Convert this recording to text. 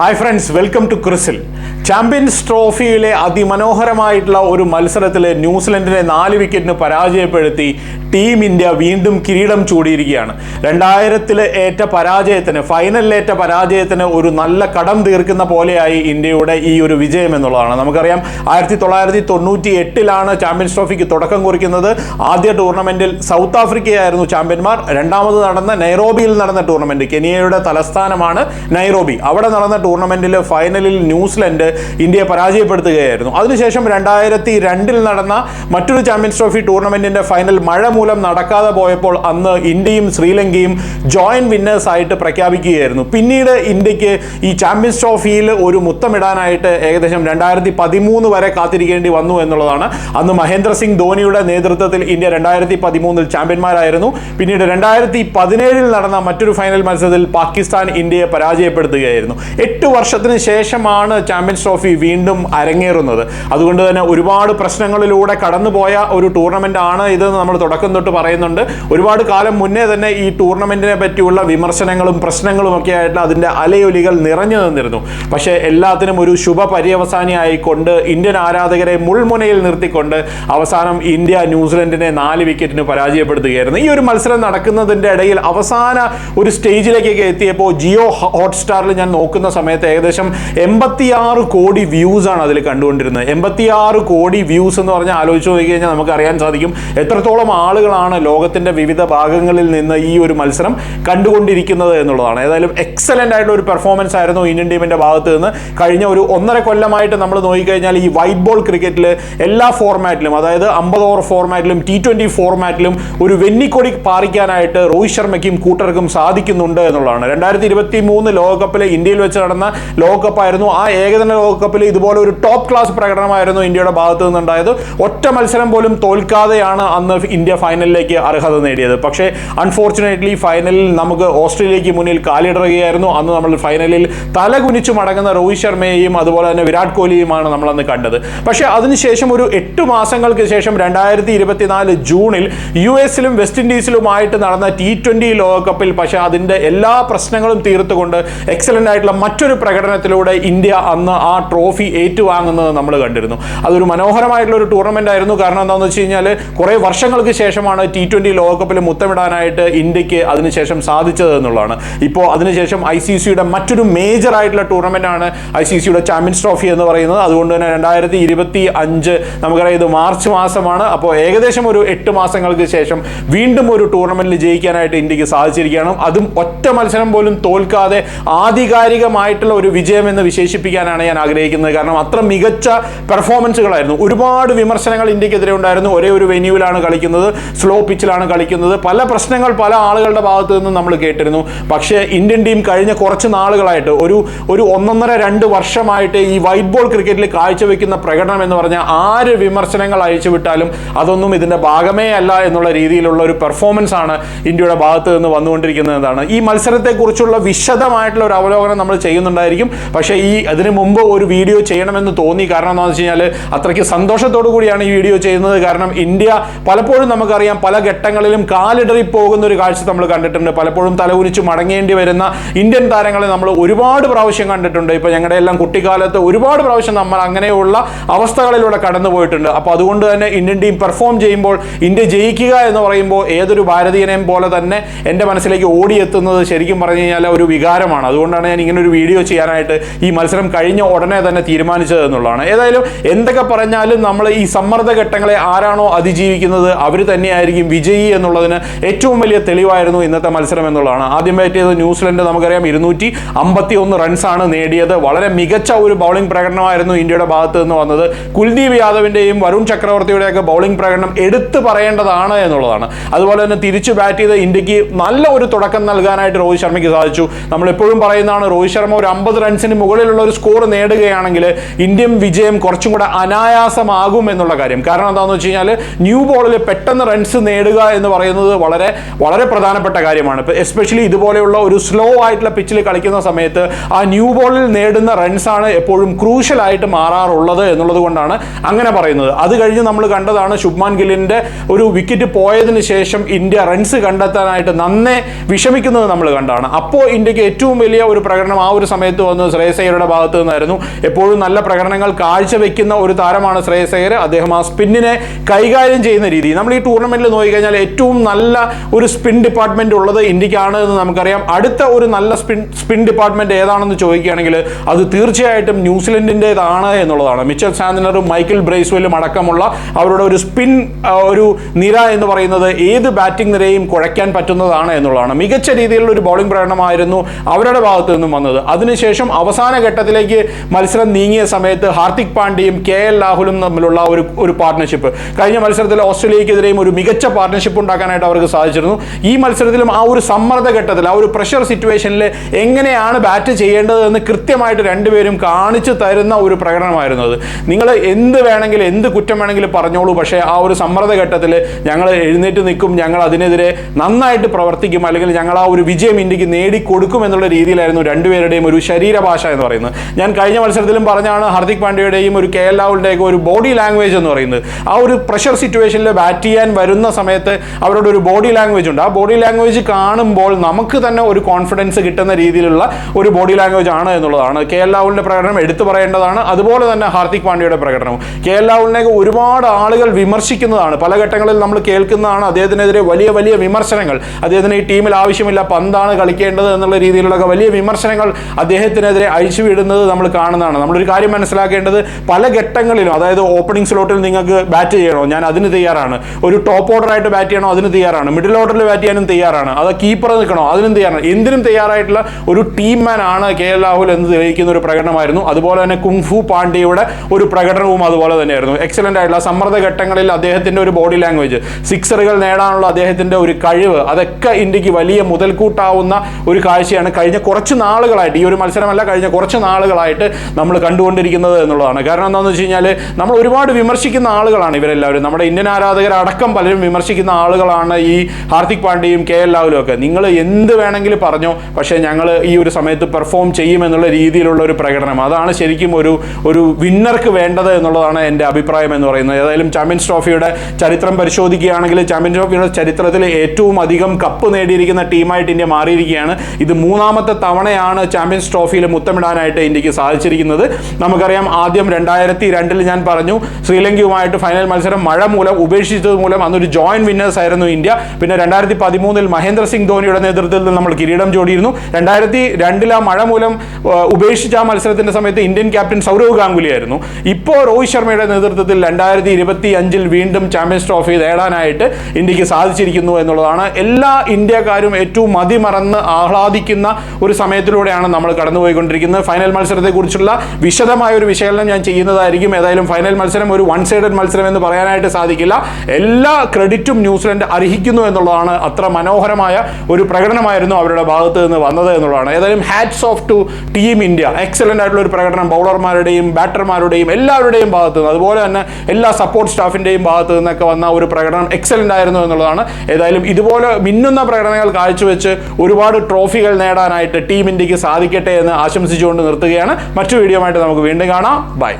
Hi friends welcome to ക്രിസിൽ champions ട്രോഫിയിലെ അതിമനോഹരമായിട്ടുള്ള ഒരു മത്സരത്തിൽ ന്യൂസിലൻഡിനെ നാല് വിക്കറ്റിന് പരാജയപ്പെടുത്തി ടീം ഇന്ത്യ വീണ്ടും കിരീടം ചൂടിയിരിക്കുകയാണ്. രണ്ടായിരത്തിലെ ഏറ്റ പരാജയത്തിന് ഫൈനലിലേറ്റ പരാജയത്തിന് ഒരു നല്ല കടം തീർക്കുന്ന പോലെയായി ഇന്ത്യയുടെ ഈ ഒരു വിജയം എന്നുള്ളതാണ്. നമുക്കറിയാം ആയിരത്തി തൊള്ളായിരത്തി തൊണ്ണൂറ്റി എട്ടിലാണ് ചാമ്പ്യൻസ് ട്രോഫിക്ക് തുടക്കം കുറിക്കുന്നത്. ആദ്യ ടൂർണമെന്റിൽ സൗത്ത് ആഫ്രിക്കയായിരുന്നു ചാമ്പ്യന്മാർ. രണ്ടാമത് നടന്ന നൈറോബിയിൽ നടന്ന ടൂർണമെന്റ് കെനിയയുടെ തലസ്ഥാനമാണ് നൈറോബി അവിടെ നടന്ന ടൂർണമെന്റിൽ ഫൈനലിൽ ന്യൂസിലൻഡ് ഇന്ത്യയെ പരാജയപ്പെടുത്തുകയായിരുന്നു. അതിനുശേഷം രണ്ടായിരത്തി രണ്ടിൽ നടന്ന മറ്റൊരു ചാമ്പ്യൻസ് ട്രോഫി ടൂർണമെന്റിന്റെ ഫൈനൽ മഴ മൂലം നടക്കാതെ പോയപ്പോൾ അന്ന് ഇന്ത്യയും ശ്രീലങ്കയും ജോയിന്റ് വിന്നേഴ്സ് ആയിട്ട് പ്രഖ്യാപിക്കുകയായിരുന്നു. പിന്നീട് ഇന്ത്യയ്ക്ക് ഈ ചാമ്പ്യൻസ് ട്രോഫിയിൽ ഒരു മുത്തമിടാനായിട്ട് ഏകദേശം രണ്ടായിരത്തി പതിമൂന്ന് വരെ കാത്തിരിക്കേണ്ടി വന്നു എന്നുള്ളതാണ്. അന്ന് മഹേന്ദ്ര സിംഗ് ധോണിയുടെ നേതൃത്വത്തിൽ ഇന്ത്യ രണ്ടായിരത്തി പതിമൂന്നിൽ ചാമ്പ്യന്മാരായിരുന്നു. പിന്നീട് രണ്ടായിരത്തി പതിനേഴിൽ നടന്ന മറ്റൊരു ഫൈനൽ മത്സരത്തിൽ പാകിസ്ഥാൻ ഇന്ത്യയെ പരാജയപ്പെടുത്തുകയായിരുന്നു. വർഷത്തിന് ശേഷമാണ് ചാമ്പ്യൻസ് ട്രോഫി വീണ്ടും അരങ്ങേറുന്നത്. അതുകൊണ്ട് തന്നെ ഒരുപാട് പ്രശ്നങ്ങളിലൂടെ കടന്നുപോയ ഒരു ടൂർണമെന്റ് ആണ് ഇതെന്ന് നമ്മൾ തുടക്കം തൊട്ട് പറയുന്നുണ്ട്. ഒരുപാട് കാലം മുന്നേ തന്നെ ഈ ടൂർണമെന്റിനെ പറ്റിയുള്ള വിമർശനങ്ങളും പ്രശ്നങ്ങളും ഒക്കെ ആയിട്ട് അതിന്റെ അലയൊലികൾ നിറഞ്ഞു നിന്നിരുന്നു. പക്ഷേ എല്ലാത്തിനും ഒരു ശുഭ പര്യവസാനിയായിക്കൊണ്ട് ഇന്ത്യൻ ആരാധകരെ മുൾമുനയിൽ നിർത്തിക്കൊണ്ട് അവസാനം ഇന്ത്യ ന്യൂസിലൻഡിനെ നാല് വിക്കറ്റിന് പരാജയപ്പെടുത്തുകയായിരുന്നു. ഈ ഒരു മത്സരം നടക്കുന്നതിന്റെ ഇടയിൽ അവസാന ഒരു സ്റ്റേജിലേക്കൊക്കെ എത്തിയപ്പോൾ ജിയോ ഹോട്ട്സ്റ്റാറിൽ ഞാൻ നോക്കുന്ന സമയത്ത് ഏകദേശം എൺപത്തിയാറ് കോടി വ്യൂസ് ആണ് അതിൽ കണ്ടുകൊണ്ടിരുന്നത്. എൺപത്തിയാറ് കോടി വ്യൂസ് എന്ന് പറഞ്ഞാൽ ആലോചിച്ച് നോക്കി കഴിഞ്ഞാൽ നമുക്ക് അറിയാൻ സാധിക്കും എത്രത്തോളം ആളുകളാണ് ലോകത്തിന്റെ വിവിധ ഭാഗങ്ങളിൽ നിന്ന് ഈ ഒരു മത്സരം കണ്ടുകൊണ്ടിരിക്കുന്നത് എന്നുള്ളതാണ്. ഏതായാലും എക്സലന്റ് ആയിട്ടുള്ള ഒരു പെർഫോമൻസ് ആയിരുന്നു ഇന്ത്യൻ ടീമിന്റെ ഭാഗത്ത് നിന്ന്. കഴിഞ്ഞ ഒരു ഒന്നര കൊല്ലമായിട്ട് നമ്മൾ നോക്കിക്കഴിഞ്ഞാൽ ഈ വൈറ്റ് ബോൾ ക്രിക്കറ്റിൽ എല്ലാ ഫോർമാറ്റിലും അതായത് അമ്പത് ഓവർ ഫോർമാറ്റിലും ടി ട്വന്റി ഫോർമാറ്റിലും ഒരു വെന്നിക്കൊടി പാറിക്കാനായിട്ട് രോഹിത് ശർമ്മയ്ക്കും കൂട്ടർക്കും സാധിക്കുന്നുണ്ട് എന്നുള്ളതാണ്. രണ്ടായിരത്തി ഇരുപത്തി മൂന്ന് ലോകകപ്പിലെ ഇന്ത്യയിൽ വെച്ച് നടന്ന ലോകകപ്പായിരുന്നു. ആ ഏകദിന ലോകകപ്പിൽ ഇതുപോലെ ഒരു ടോപ്പ് ക്ലാസ് പ്രകടനമായിരുന്നു ഇന്ത്യയുടെ ഭാഗത്തു നിന്നുണ്ടായത്. ഒറ്റ മത്സരം പോലും തോൽക്കാതെയാണ് അന്ന് ഇന്ത്യ ഫൈനലിലേക്ക് അർഹത നേടിയത്. പക്ഷേ അൺഫോർച്ചുനേറ്റ്ലി ഫൈനലിൽ നമുക്ക് ഓസ്ട്രേലിയയ്ക്ക് മുന്നിൽ കാലിടറുകയായിരുന്നു. അന്ന് നമ്മൾ ഫൈനലിൽ തല കുനിച്ചു മടങ്ങുന്ന രോഹിത് ശർമ്മയെയും അതുപോലെ തന്നെ വിരാട് കോഹ്ലിയുമാണ് നമ്മൾ അന്ന് കണ്ടത്. പക്ഷേ അതിനുശേഷം ഒരു എട്ട് മാസങ്ങൾക്ക് ശേഷം രണ്ടായിരത്തി ഇരുപത്തിനാല് ജൂണിൽ യു എസിലും വെസ്റ്റ് ഇൻഡീസിലുമായിട്ട് നടന്ന ടി ട്വന്റി ലോകകപ്പിൽ പക്ഷേ അതിന്റെ എല്ലാ പ്രശ്നങ്ങളും തീർത്തുകൊണ്ട് എക്സലന്റ് ആയിട്ടുള്ള മറ്റൊരു പ്രകടനത്തിലൂടെ ഇന്ത്യ അന്ന് ആ ട്രോഫി ഏറ്റുവാങ്ങുന്നത് നമ്മൾ കണ്ടിരുന്നു. അതൊരു മനോഹരമായിട്ടുള്ള ഒരു ടൂർണമെന്റ് ആയിരുന്നു. കാരണം എന്താണെന്ന് വെച്ച് കഴിഞ്ഞാൽ കുറേ വർഷങ്ങൾക്ക് ശേഷമാണ് ടി ട്വന്റി ലോകകപ്പിൽ മുത്തമിടാനായിട്ട് ഇന്ത്യയ്ക്ക് അതിനുശേഷം സാധിച്ചത് എന്നുള്ളതാണ്. ഇപ്പോൾ അതിനുശേഷം ഐ സി സിയുടെ മറ്റൊരു മേജർ ആയിട്ടുള്ള ടൂർണമെന്റ് ആണ് ഐ സി സിയുടെ ചാമ്പ്യൻസ് ട്രോഫി എന്ന് പറയുന്നത്. അതുകൊണ്ട് തന്നെ രണ്ടായിരത്തി ഇരുപത്തി അഞ്ച് നമുക്കറിയാം ഇത് മാർച്ച് മാസമാണ്. അപ്പോൾ ഏകദേശം ഒരു എട്ട് മാസങ്ങൾക്ക് ശേഷം വീണ്ടും ഒരു ടൂർണമെന്റിൽ ജയിക്കാനായിട്ട് ഇന്ത്യയ്ക്ക് സാധിച്ചിരിക്കുകയാണ്. അതും ഒറ്റ മത്സരം പോലും തോൽക്കാതെ ആധികാരികമായിട്ടുള്ള ഒരു വിജയം എന്ന് വിശേഷിപ്പിക്കാനാണ് ഞാൻ ആഗ്രഹിക്കുന്നത്. കാരണം അത്ര മികച്ച പെർഫോമൻസുകളായിരുന്നു ഒരുപാട് വിമർശനങ്ങൾ ഇന്ത്യക്കെതിരെ ഉണ്ടായിരുന്നു. ഒരേ ഒരു വെന്യൂവിലാണ് കളിക്കുന്നത് സ്ലോ പിച്ചിലാണ് കളിക്കുന്നത്. പല പ്രശ്നങ്ങൾ പല ആളുകളുടെ ഭാഗത്തു നിന്നും നമ്മൾ കേട്ടിരുന്നു. പക്ഷേ ഇന്ത്യൻ ടീം കഴിഞ്ഞ കുറച്ച് നാളുകളായിട്ട് ഒരു ഒരു ഒന്നൊന്നര രണ്ട് വർഷമായിട്ട് ഈ വൈറ്റ് ബോൾ ക്രിക്കറ്റിൽ കാഴ്ചവെക്കുന്ന പ്രകടനം എന്ന് പറഞ്ഞാൽ ആര് വിമർശനങ്ങൾ അയച്ചുവിട്ടാലും അതൊന്നും ഇതിന്റെ ഭാഗമേ അല്ല എന്നുള്ള രീതിയിലുള്ള ഒരു പെർഫോമൻസ് ആണ് ഇന്ത്യയുടെ ഭാഗത്ത് നിന്ന് വന്നുകൊണ്ടിരിക്കുന്നതാണ് ഈ മത്സരത്തെക്കുറിച്ചുള്ള വിശദമായിട്ടുള്ള ഒരു അവലോകനം നമ്മൾ ചെയ്യുന്നുണ്ടായിരിക്കും. പക്ഷേ ഈ അതിന് മുമ്പ് ഒരു വീഡിയോ ചെയ്യണമെന്ന് തോന്നി. കാരണം എന്താണെന്ന് വെച്ച് കഴിഞ്ഞാൽ അത്രയ്ക്ക് സന്തോഷത്തോടു കൂടിയാണ് ഈ വീഡിയോ ചെയ്യുന്നത്. കാരണം ഇന്ത്യ പലപ്പോഴും നമുക്കറിയാം പല ഘട്ടങ്ങളിലും കാലിടറി പോകുന്ന ഒരു കാഴ്ച നമ്മൾ കണ്ടിട്ടുണ്ട്. പലപ്പോഴും തലകുനിച്ച് മടങ്ങേണ്ടി വരുന്ന ഇന്ത്യൻ താരങ്ങളെ നമ്മൾ ഒരുപാട് പ്രാവശ്യം കണ്ടിട്ടുണ്ട്. ഇപ്പോൾ ഞങ്ങളുടെ എല്ലാം കുട്ടിക്കാലത്ത് ഒരുപാട് പ്രാവശ്യം നമ്മൾ അങ്ങനെയുള്ള അവസ്ഥകളിലൂടെ കടന്നു പോയിട്ടുണ്ട്. അപ്പോൾ അതുകൊണ്ട് തന്നെ ഇന്ത്യൻ ടീം പെർഫോം ചെയ്യുമ്പോൾ ഇന്ത്യ ജയിക്കുക എന്ന് പറയുമ്പോൾ ഏതൊരു ഭാരതീയനെയും പോലെ തന്നെ എന്റെ മനസ്സിലേക്ക് ഓടിയെത്തുന്നത് ശരിക്കും പറഞ്ഞു കഴിഞ്ഞാൽ ഒരു വികാരമാണ്. അതുകൊണ്ടാണ് ഞാൻ ഇങ്ങനെ ഒരു വീഡിയോ ചെയ്യാനായിട്ട് ഈ മത്സരം കഴിഞ്ഞ ഉടനെ തന്നെ തീരുമാനിച്ചത് എന്നുള്ളതാണ്. ഏതായാലും എന്തൊക്കെ പറഞ്ഞാലും നമ്മൾ ഈ സമ്മർദ്ദ ഘട്ടങ്ങളെ ആരാണോ അതിജീവിക്കുന്നത് അവർ തന്നെയായിരിക്കും വിജയി എന്നുള്ളതിന് ഏറ്റവും വലിയ തെളിവായിരുന്നു ഇന്നത്തെ മത്സരം എന്നുള്ളതാണ്. ആദ്യം ബാറ്റ് ചെയ്ത ന്യൂസിലൻഡ് നമുക്കറിയാം ഇരുന്നൂറ്റി അമ്പത്തി ഒന്ന് റൺസാണ് നേടിയത്. വളരെ മികച്ച ഒരു ബൗളിംഗ് പ്രകടനമായിരുന്നു ഇന്ത്യയുടെ ഭാഗത്ത് നിന്ന് വന്നത്. കുൽദീപ് യാദവിന്റെയും വരുൺ ചക്രവർത്തിയുടെയൊക്കെ ബൗളിംഗ് പ്രകടനം എടുത്തു പറയേണ്ടതാണ് എന്നുള്ളതാണ്. അതുപോലെ തന്നെ തിരിച്ചു ബാറ്റ് ചെയ്ത ഇന്ത്യയ്ക്ക് നല്ല ഒരു തുടക്കം നൽകാനായിട്ട് രോഹിത് ശർമ്മയ്ക്ക് സാധിച്ചു. നമ്മൾ എപ്പോഴും പറയുന്നതാണ് രോഹിത് ശർമ്മ ഒരു അമ്പത് റൺസിന് മുകളിലുള്ള ഒരു സ്കോർ നേടുകയാണെങ്കിൽ ഇന്ത്യൻ വിജയം കുറച്ചും കൂടെ അനായാസമാകും എന്നുള്ള കാര്യം. കാരണം എന്താണെന്ന് വെച്ച് കഴിഞ്ഞാൽ ന്യൂ ബോളിൽ പെട്ടെന്ന് റൺസ് നേടുക എന്ന് പറയുന്നത് വളരെ വളരെ പ്രധാനപ്പെട്ട കാര്യമാണ്. എസ്പെഷ്യലി ഇതുപോലെയുള്ള ഒരു സ്ലോ ആയിട്ടുള്ള പിച്ചിൽ കളിക്കുന്ന സമയത്ത് ആ ന്യൂ ബോളിൽ നേടുന്ന റൺസാണ് എപ്പോഴും ക്രൂഷ്യലായിട്ട് മാറാറുള്ളത് എന്നുള്ളത് കൊണ്ടാണ് അങ്ങനെ പറയുന്നത്. അത് കഴിഞ്ഞ് നമ്മൾ കണ്ടതാണ് ശുഭ്മാൻ ഗില്ലിന്റെ ഒരു വിക്കറ്റ് പോയതിന് ശേഷം ഇന്ത്യ റൺസ് കണ്ടെത്താനായിട്ട് നന്നേ വിഷമിക്കുന്നത് നമ്മൾ കണ്ടാണ്. അപ്പോൾ ഇന്ത്യയ്ക്ക് ഏറ്റവും വലിയ ഒരു പ്രകടനം ആ ഒരു സമയത്ത് വന്നത് ശ്രേയസയ്യരുടെ ഭാഗത്തു നിന്നായിരുന്നു. എപ്പോഴും നല്ല പ്രകടനങ്ങൾ കാഴ്ചവെക്കുന്ന ഒരു താരമാണ് ശ്രേയസയ്യർ അദ്ദേഹം ആ സ്പിന്നിനെ കൈകാര്യം ചെയ്യുന്ന രീതി. നമ്മൾ ഈ ടൂർണമെന്റിൽ നോക്കിക്കഴിഞ്ഞാൽ ഏറ്റവും നല്ല ഒരു സ്പിൻ ഡിപ്പാർട്ട്മെന്റ് ഉള്ളത് ഇന്ത്യക്കാണ് എന്ന് നമുക്കറിയാം. അടുത്ത ഒരു നല്ല സ്പിൻ സ്പിൻ ഡിപ്പാർട്ട്മെന്റ് ഏതാണെന്ന് ചോദിക്കുകയാണെങ്കിൽ അത് തീർച്ചയായിട്ടും ന്യൂസിലൻഡിന്റെതാണ് എന്നുള്ളതാണ്. മിച്ചൽ സാന്ദനറും മൈക്കിൾ ബ്രേസ്വെല്ലും അടക്കമുള്ള അവരുടെ ഒരു സ്പിൻ ഒരു നിര എന്ന് പറയുന്നത് ഏത് ബാറ്റിംഗ് നിരയും കുഴയ്ക്കാൻ പറ്റുന്നതാണ് എന്നുള്ളതാണ്. മികച്ച രീതിയിലുള്ള ഒരു ബൗളിംഗ് പ്രകടനമായിരുന്നു അവരുടെ ഭാഗത്തു നിന്നും വന്നത്. അതിനുശേഷം അവസാന ഘട്ടത്തിലേക്ക് മത്സരം നീങ്ങിയ സമയത്ത് ഹാർദിക് പാണ്ഡ്യയും കെ എൽ രാഹുലും തമ്മിലുള്ള ഒരു ഒരു പാർട്ട്ണർഷിപ്പ് കഴിഞ്ഞ മത്സരത്തിൽ ഓസ്ട്രേലിയക്കെതിരെയും ഒരു മികച്ച പാർട്ട്ണർഷിപ്പ് ഉണ്ടാക്കാനായിട്ട് അവർക്ക് സാധിച്ചിരുന്നു. ഈ മത്സരത്തിലും ആ ഒരു സമ്മർദ്ദ ഘട്ടത്തിൽ ആ ഒരു പ്രഷർ സിറ്റുവേഷനിൽ എങ്ങനെയാണ് ബാറ്റ് ചെയ്യേണ്ടതെന്ന് കൃത്യമായിട്ട് രണ്ടുപേരും കാണിച്ചു തരുന്ന ഒരു പ്രകടനമായിരുന്നു അത്. നിങ്ങൾ എന്ത് വേണമെങ്കിലും എന്ത് കുറ്റം വേണമെങ്കിലും പറഞ്ഞോളൂ. പക്ഷേ ആ ഒരു സമ്മർദ്ദ ഘട്ടത്തിൽ ഞങ്ങൾ എഴുന്നേറ്റ് നിൽക്കും. ഞങ്ങൾ അതിനെതിരെ നന്നായിട്ട് പ്രവർത്തിക്കും. അല്ലെങ്കിൽ ഞങ്ങൾ ആ ഒരു വിജയം ഇന്ത്യയ്ക്ക് നേടിക്കൊടുക്കും എന്നുള്ള രീതിയിലായിരുന്നു രണ്ടുപേരുടെയും ഒരു ശരീരഭാഷ എന്ന് പറയുന്നത്. ഞാൻ കഴിഞ്ഞ മത്സരത്തിലും പറഞ്ഞാണ് ഹാർദിക് പാണ്ഡ്യയുടെയും ഒരു കെ എൽ രാഹുലിന്റെയൊക്കെ ഒരു ബോഡി ലാംഗ്വേജ് എന്ന് പറയുന്നത്. ആ ഒരു പ്രഷർ സിറ്റുവേഷനിൽ ബാറ്റ് ചെയ്യാൻ വരുന്ന സമയത്ത് അവരുടെ ഒരു ബോഡി ലാംഗ്വേജ് ഉണ്ട്. ആ ബോഡി ലാംഗ്വേജ് കാണുമ്പോൾ നമുക്ക് തന്നെ ഒരു കോൺഫിഡൻസ് കിട്ടുന്ന രീതിയിലുള്ള ഒരു ബോഡി ലാംഗ്വേജ് ആണ് എന്നുള്ളതാണ്. കെ എൽ രാഹുലിന്റെ പ്രകടനം എടുത്തു പറയേണ്ടതാണ്. അതുപോലെ തന്നെ ഹാർദിക് പാണ്ഡ്യയുടെ പ്രകടനവും. കെ എൽ രാഹുലിനെയൊക്കെ ഒരുപാട് ആളുകൾ വിമർശിക്കുന്നതാണ്. പല ഘട്ടങ്ങളിൽ നമ്മൾ കേൾക്കുന്നതാണ് അദ്ദേഹത്തിനെതിരെ വലിയ വലിയ വിമർശനങ്ങൾ. അദ്ദേഹത്തിന് ഈ ടീമിൽ ആവശ്യമില്ല പന്താണ് കളിക്കേണ്ടത് എന്നുള്ള രീതിയിലുള്ള വലിയ വിമർശനങ്ങൾ അദ്ദേഹത്തിനെതിരെ അഴിച്ചുവിടുന്നത് നമ്മൾ കാണുന്നതാണ്. നമ്മളൊരു കാര്യം മനസ്സിലാക്കേണ്ടത് പല ഘട്ടങ്ങളിലും അതായത് ഓപ്പണിംഗ് സ്ലോട്ടിൽ നിങ്ങൾക്ക് ബാറ്റ് ചെയ്യണോ? ഞാൻ അതിന് തയ്യാറാണ്. ഒരു ടോപ്പ് ഓർഡറായിട്ട് ബാറ്റ് ചെയ്യണോ? അതിന് തയ്യാറാണ്. മിഡിൽ ഓർഡറിൽ ബാറ്റ് ചെയ്യാനും തയ്യാറാണ്. അത് കീപ്പർ നിൽക്കണോ? അതിനും തയ്യാറാണ്. എന്തിനും തയ്യാറായിട്ടുള്ള ഒരു ടീം മാൻ ആണ് കെ എൽ രാഹുൽ എന്ന് തെളിയിക്കുന്ന ഒരു പ്രകടനമായിരുന്നു. അതുപോലെ തന്നെ കുംഫു പാണ്ഡ്യയുടെ ഒരു പ്രകടനവും അതുപോലെ തന്നെയായിരുന്നു. എക്സലന്റ് ആയിട്ടുള്ള സമ്മർദ്ദ ഘട്ടങ്ങളിൽ അദ്ദേഹത്തിന്റെ ഒരു ബോഡി ലാംഗ്വേജ് സിക്സറുകൾ നേടാനുള്ള അദ്ദേഹത്തിന്റെ ഒരു കഴിവ് അതൊക്കെ ഇന്ത്യയ്ക്ക് വലിയ മുതൽക്കൂട്ടാവുന്ന ഒരു കാഴ്ചയാണ്. കഴിഞ്ഞ കുറച്ച് നാളുകളായിട്ട് ഈ ഒരു മത്സരമല്ല കഴിഞ്ഞ കുറച്ച് നാളുകളായിട്ട് നമ്മൾ കണ്ടുകൊണ്ടിരിക്കുന്നത് എന്നുള്ളതാണ്. കാരണം എന്താണെന്ന് വെച്ച് കഴിഞ്ഞാൽ നമ്മൾ ഒരുപാട് വിമർശിക്കുന്ന ആളുകളാണ് ഇവരെല്ലാവരും. നമ്മുടെ ഇന്ത്യൻ ആരാധകരടക്കം പലരും വിമർശിക്കുന്ന ആളുകളാണ് ഈ ഹാർദിക് പാണ്ഡ്യയും കെ എൽ രാഹുലും ഒക്കെ. നിങ്ങൾ എന്ത് വേണമെങ്കിലും പറഞ്ഞോ പക്ഷേ ഞങ്ങൾ ഈ ഒരു സമയത്ത് പെർഫോം ചെയ്യുമെന്നുള്ള രീതിയിലുള്ള ഒരു പ്രകടനം. അതാണ് ശരിക്കും ഒരു ഒരു വിന്നർക്ക് വേണ്ടത് എന്നുള്ളതാണ് എന്റെ അഭിപ്രായം എന്ന് പറയുന്നത്. ഏതായാലും ചാമ്പ്യൻസ് ട്രോഫിയുടെ ചരിത്രം പരിശോധിക്കുകയാണെങ്കിൽ ചാമ്പ്യൻസ് ട്രോഫിയുടെ ചരിത്രത്തിൽ ഏറ്റവും അധികം കപ്പ് നേടിയിരിക്കുന്ന ടീമായിട്ട് ഇന്ത്യ മാറിയിരിക്കുകയാണ്. ഇത് മൂന്നാമത്തെ തവണയാണ് ചാമ്പ്യൻസ് ട്രോഫിയിൽ മുത്തമിടാനായിട്ട് ഇന്ത്യയ്ക്ക് സാധിച്ചിരിക്കുന്നത്. നമുക്കറിയാം ആദ്യം രണ്ടായിരത്തി രണ്ടിൽ ഞാൻ പറഞ്ഞു ശ്രീലങ്കയുമായിട്ട് ഫൈനൽ മത്സരം മഴ മൂലം ഉപേക്ഷിച്ചത് മൂലം അന്നൊരു ജോയിന്റ് വിന്നേഴ്സ് ആയിരുന്നു ഇന്ത്യ. പിന്നെ രണ്ടായിരത്തി പതിമൂന്നിൽ മഹേന്ദ്ര സിംഗ് ധോണിയുടെ നേതൃത്വത്തിൽ നമ്മൾ കിരീടം ജോടിയിരുന്നു. രണ്ടായിരത്തി രണ്ടിൽ മഴ മൂലം ഉപേക്ഷിച്ച ആ മത്സരത്തിന്റെ സമയത്ത് ഇന്ത്യൻ ക്യാപ്റ്റൻ സൗരവ് ഗാംഗുലി ആയിരുന്നു. ഇപ്പോൾ രോഹിത് ശർമ്മയുടെ നേതൃത്വത്തിൽ രണ്ടായിരത്തി ഇരുപത്തി അഞ്ചിൽ വീണ്ടും ചാമ്പ്യൻസ് ട്രോഫി നേടാനായിട്ട് ഇന്ത്യയ്ക്ക് സാധിച്ചിരിക്കുന്നു എന്നുള്ളതാണ്. എല്ലാ ഇന്ത്യക്കാരും ഏറ്റവും മതിമറന്ന് ആഹ്ലാദിക്കുന്ന ഒരു സമയത്തിലൂടെയാണ് നമ്മൾ കടന്നുപോയിക്കൊണ്ടിരിക്കുന്നത് ഫൈനൽ മത്സരത്തെക്കുറിച്ചുള്ള വിശദമായ ഒരു വിശകലനം ഞാൻ ചെയ്യുന്നതായിരിക്കും. ഏതായാലും ഫൈനൽ മത്സരം ഒരു വൺ സൈഡഡ് മത്സരം എന്ന് പറയാനായിട്ട് സാധിക്കില്ല. എല്ലാ ക്രെഡിറ്റും ന്യൂസിലൻഡ് അർഹിക്കുന്നു എന്നുള്ളതാണ് അത്ര മനോഹരമായ ഒരു പ്രകടനമായിരുന്നു അവരുടെ ഭാഗത്ത് നിന്ന് വന്നത് എന്നുള്ളതാണ്. ഏതായാലും hats off to team India excellent ആയിട്ടുള്ള ഒരു പ്രകടനം ബൗളർമാരുടെയും ബാറ്റർമാരുടെയും എല്ലാവരുടെയും ഭാഗത്ത് നിന്ന് അതുപോലെ തന്നെ എല്ലാ സപ്പോർട്ട് സ്റ്റാഫിന്റെയും ഭാഗത്ത് നിന്നൊക്കെ വന്ന ഒരു പ്രകടനം എക്സലന്റ് ആയിരുന്നു എന്നുള്ളതാണ്. ഏതായാലും ഇതുപോലെ മിന്നുന്ന പ്രകടനങ്ങൾ കാഴ്ചവെച്ച് ഒരുപാട് ട്രോഫികൾ നേടാനായിട്ട് ടീം ഇന്ത്യയ്ക്ക് സാധിക്കട്ടെ എന്ന് ആശംസിച്ചുകൊണ്ട് നിർത്തുകയാണ്. മറ്റു വീഡിയോ ആയിട്ട് നമുക്ക് വീണ്ടും കാണാം. ബൈ